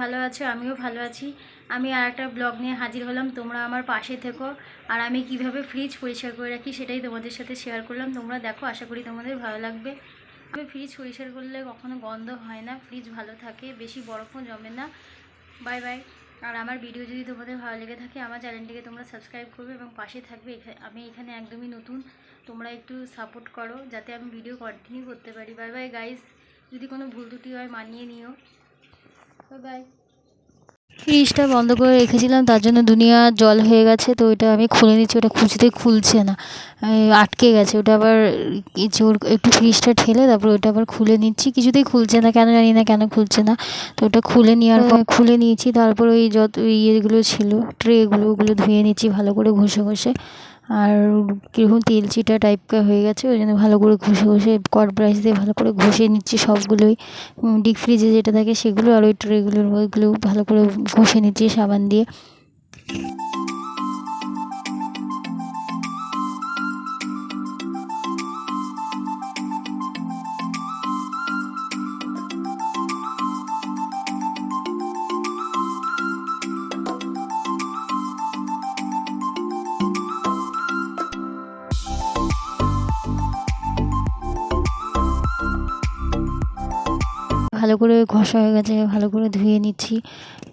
ভালো আছো? আমিও ভালো আছি। আমি আর একটা ব্লগ নিয়ে হাজির হলাম। তোমরা আমার পাশে থেকো। আর আমি কীভাবে ফ্রিজ পরিষ্কার করে রাখি সেটাই তোমাদের সাথে শেয়ার করলাম। তোমরা দেখো, আশা করি তোমাদের ভালো লাগবে। আমি ফ্রিজ পরিষ্কার করলে কখনো গন্ধ হয় না। ফ্রিজ ভালো থাকে, বেশি বরফও জমে না। বাই বাই আর আমার ভিডিও যদি তোমাদের ভালো লেগে থাকে, আমার চ্যানেলটিকে তোমরা সাবস্ক্রাইব করবে এবং পাশে থাকবে। আমি এখানে একদমই নতুন। তোমরা একটু সাপোর্ট করো, যাতে আমি ভিডিও কন্টিনিউ করতে পারি। বাই বাই গাইস যদি কোনো ভুল ত্রুটি হয়, মানিয়ে নিও। ফ্রিজটা বন্ধ করে রেখেছিলাম, তার জন্য দুনিয়া জল হয়ে গেছে, তো ওইটা আমি খুলে নিচ্ছি, ওটা খুঁজতে খুলছে না। আটকে গেছে, ওটা আবার জোর একটু ফ্রিজটা ঠেলে, তারপর ওটা আবার খুলে নিচ্ছি। কিছুতেই খুলছে না, কেন জানি না কেন খুলছে না, তো ওটা খুলে নেওয়ার পর খুলে নিয়েছি, তারপর ওই যত ইয়েগুলো ছিল ট্রেগুলো ওগুলো ধুয়ে নিচ্ছি, ভালো করে ঘষে ঘষে। আর কীরকম তেল চিটা টাইপকার হয়ে গেছে, ওই জন্য ভালো করে ঘষে ঘষে কট ব্রাশ দিয়ে ভালো করে ঘষে নিচ্ছি সবগুলোই। ডিপ ফ্রিজে যেটা থাকে সেগুলো আর ওই ট্রেগুলোর ওইগুলো ভালো করে ঘষে নিচ্ছি সাবান দিয়ে। ভালো করে ঘষা হয়ে গেছে, ভালো করে ধুয়ে নিচ্ছি।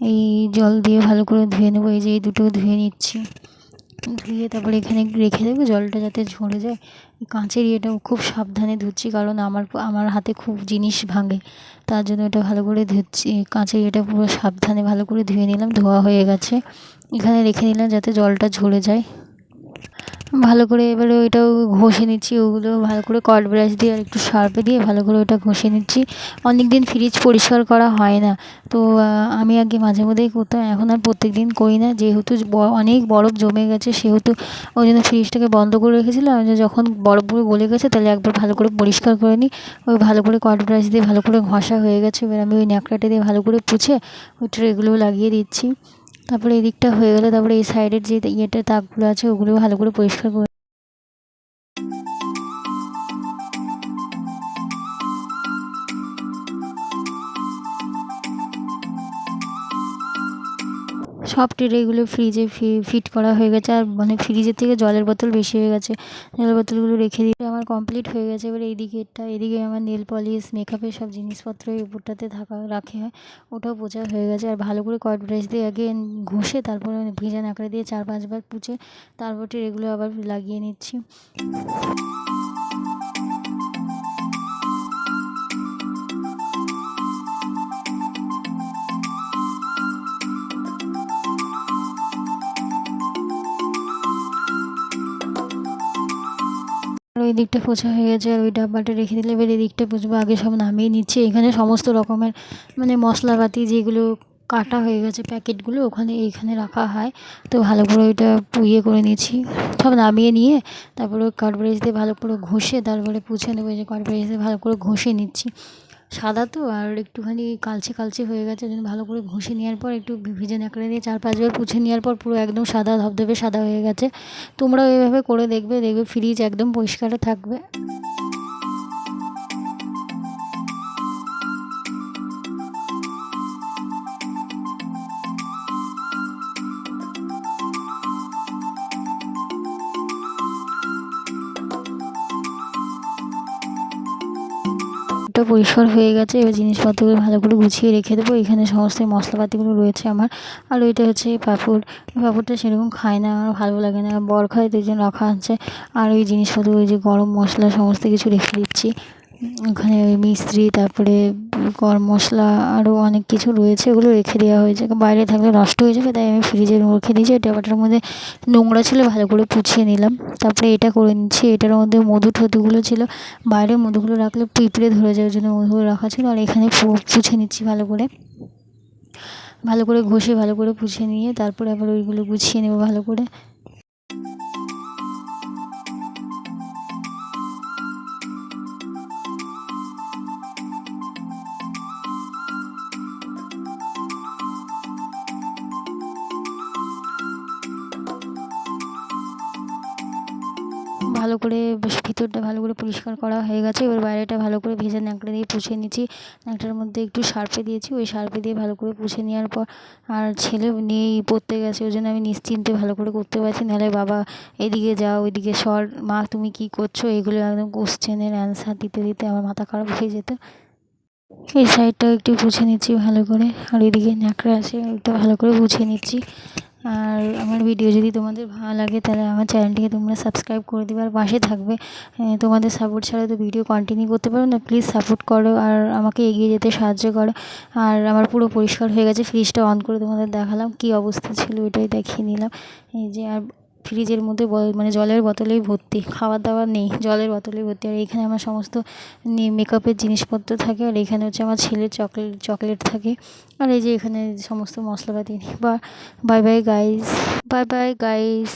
এই জল দিয়ে ভালো করে ধুয়ে নেব, এই যে এই দুটো ধুয়ে নিচ্ছি। ধুয়ে তারপরে এখানে রেখে দেবো, জলটা যাতে ঝরে যায়। কাঁচের ইয়েটাও খুব সাবধানে ধুচ্ছি, কারণ আমার আমার হাতে খুব জিনিস ভাঙে। তার জন্য এটা ভালো করে ধুচ্ছি কাঁচের ইয়েটা পুরো সাবধানে ভালো করে ধুয়ে নিলাম, ধোয়া হয়ে গেছে। এখানে রেখে নিলাম যাতে জলটা ঝরে যায়। ভালো করে এবারে ওইটাও ঘষে নিচ্ছি, ওগুলো ভালো করে কট ব্রাশ দিয়ে আর একটু শার্পে দিয়ে ভালো করে ওটা ঘষে নিচ্ছি। অনেক দিন ফ্রিজ পরিষ্কার করা হয় না। তো আমি আগে মাঝে মধ্যেই করতাম, এখন আর প্রত্যেক দিন করি না। যেহেতু অনেক বরফ জমে গেছে, সেহেতু ওই জন্য ফ্রিজটাকে বন্ধ করে রেখেছিলাম। যখন বরফগুলো গলে গেছে, তাহলে একবার ভালো করে পরিষ্কার করে নিই। ওই ভালো করে কট ব্রাশ দিয়ে ভালো করে ঘষা হয়ে গেছে। এবার আমি ওই ন্যাকড়াটা দিয়ে ভালো করে পুছে, ওই ট্রেগুলো লাগিয়ে দিচ্ছি। তারপরে এদিকটা হয়ে গেলে, তারপরে এই সাইডের যে ইয়েটা তাকগুলো আছে, ওগুলো ভালো করে পরিষ্কার করে সব ট্রেগুলো ফ্রিজে ফিট করা হয়ে গেছে আর মানে ফ্রিজের থেকে জলের বোতল বেশি হয়ে গেছে। জলের বোতলগুলো রেখে দিয়ে আমার কমপ্লিট হয়ে গেছে। এবার এইদিকেরটা এদিকে আমার নেল পলিশ মেকআপের সব জিনিসপত্র এই উপরটাতে থাকা, রাখে হয়। ওটাও পোছা হয়ে গেছে। আর ভালো করে কট ব্রাশ দিয়ে আগে ঘষে তারপরে ভিজা নাকড়া দিয়ে চার পাঁচবার পুছে তারপর ট্রেগুলো আবার লাগিয়ে নিচ্ছি। ওই দিকটা পোছা হয়ে গেছে আর ওই ডাব্বাটা রেখে দিলে এবার এদিকটা দিকটা পুছবো আগে সব নামিয়ে নিচ্ছি। এখানে সমস্ত রকমের মানে মশলাপাতি যেগুলো কাটা হয়ে গেছে প্যাকেটগুলো, ওখানে এইখানে রাখা হয়। তো ভালো করে ওইটা পুইয়ে করে নিচ্ছি। সব নামিয়ে নিয়ে তারপরে কাঠব্রাশ দিয়ে ভালো করে ঘষে, তারপরে পুছে নেব যে কাঠব্রাশ দিয়ে ভালো করে ঘষে নিচ্ছি। সাদা তো, আর একটুখানি কালচে কালচে হয়ে গেছে, ওই জন্য ভালো করে ঘষে নেওয়ার পর একটু ভিজে ন্যাকড়া দিয়ে চার পাঁচবার পুছে নেওয়ার পর পুরো একদম সাদা, ধবধবে সাদা হয়ে গেছে। তোমরাও এইভাবে করে দেখবে দেখবে ফ্রিজ একদম পরিষ্কারে থাকবে। ওটা পরিষ্কার হয়ে গেছে। এবার জিনিসপত্রগুলো ভালো করে গুছিয়ে রেখে দেবো। এখানে সমস্ত মশলাপাতিগুলো রয়েছে আমার। আর ওইটা হচ্ছে পাঁপড়। পাঁপড়টা সেরকম খায় না, আমার ভালো লাগে না। বর খায়, তো জন্য রাখা আছে। আর ওই জিনিসপত্র, ওই যে গরম মশলা, সমস্ত কিছু রেখে দিচ্ছি। ওখানে ওই মিস্ত্রি, তারপরে গরম মশলা আরও অনেক কিছু রয়েছে, ওগুলো রেখে দেওয়া হয়েছে। বাইরে থাকলে নষ্ট হয়ে যাবে, তাই আমি ফ্রিজে রেখে দিয়েছি। ডাবাটার মধ্যে নোংরা ছিল, ভালো করে পুছিয়ে নিলাম। তারপরে এটা করে নিচ্ছি। এটার মধ্যে মধু টধুগুলো ছিল। বাইরে মধুগুলো রাখলে পিঁপড়ে ধরে ওই জন্য মধুগুলো রাখা ছিল। আর এখানে পুছে নিচ্ছি ভালো করে। ভালো করে ঘষে, ভালো করে পুছিয়ে নিয়ে, তারপরে আবার ওইগুলো গুছিয়ে নেব ভালো করে। ভালো করে, বেশ ভিতরটা ভালো করে পরিষ্কার করা হয়ে গেছে। এবার বাইরেটা ভালো করে ভেজা ন্যাকড়া দিয়ে পুছে নিচ্ছি। ন্যাকড়ার মধ্যে একটু সার্ফে দিয়েছি। ওই সার্ফে দিয়ে ভালো করে পুছে নেওয়ার পর আর ছেলে নিয়েই পড়তে গেছে, ওই জন্য আমি নিশ্চিন্তে ভালো করে করতে পারছি। নাহলে বাবা এদিকে যাও, ওইদিকে সর। মা, তুমি কী করছ? এগুলো একদম কোশ্চেনের অ্যান্সার দিতে দিতে আমার মাথা খারাপ হয়ে যেত। এই সাইডটাও একটু পুছে নিচ্ছি ভালো করে। আর এদিকে ন্যাকড়া আছে, ওইটা ভালো করে পুছে নিচ্ছি। আর আমার ভিডিও যদি তোমাদের ভালো লাগে, তাহলে আমার চ্যানেলটিকে তোমরা সাবস্ক্রাইব করে দেবে আর পাশে থাকবে। তোমাদের সাপোর্ট ছাড়া তো ভিডিও কন্টিনিউ করতে পারো না। প্লিজ সাপোর্ট করো আর আমাকে এগিয়ে যেতে সাহায্য করো। আর আমার পুরো পরিষ্কার হয়ে গেছে। ফ্রিজটা অন করে তোমাদের দেখালাম, কী অবস্থা ছিল ওইটাই দেখিয়ে নিলাম। এই যে আর ফ্রিজের মধ্যে মানে জলের বোতলেই ভর্তি খাবার দাবার নেই, জলের বোতলেই ভর্তি। আর এখানে আমার সমস্ত মেকআপের জিনিসপত্র থাকে, আর এখানে হচ্ছে আমার ছেলের চকলেট চকলেট থাকে। আর এই যে এখানে সমস্ত মশলাপাতি, বা bye bye guys bye bye guys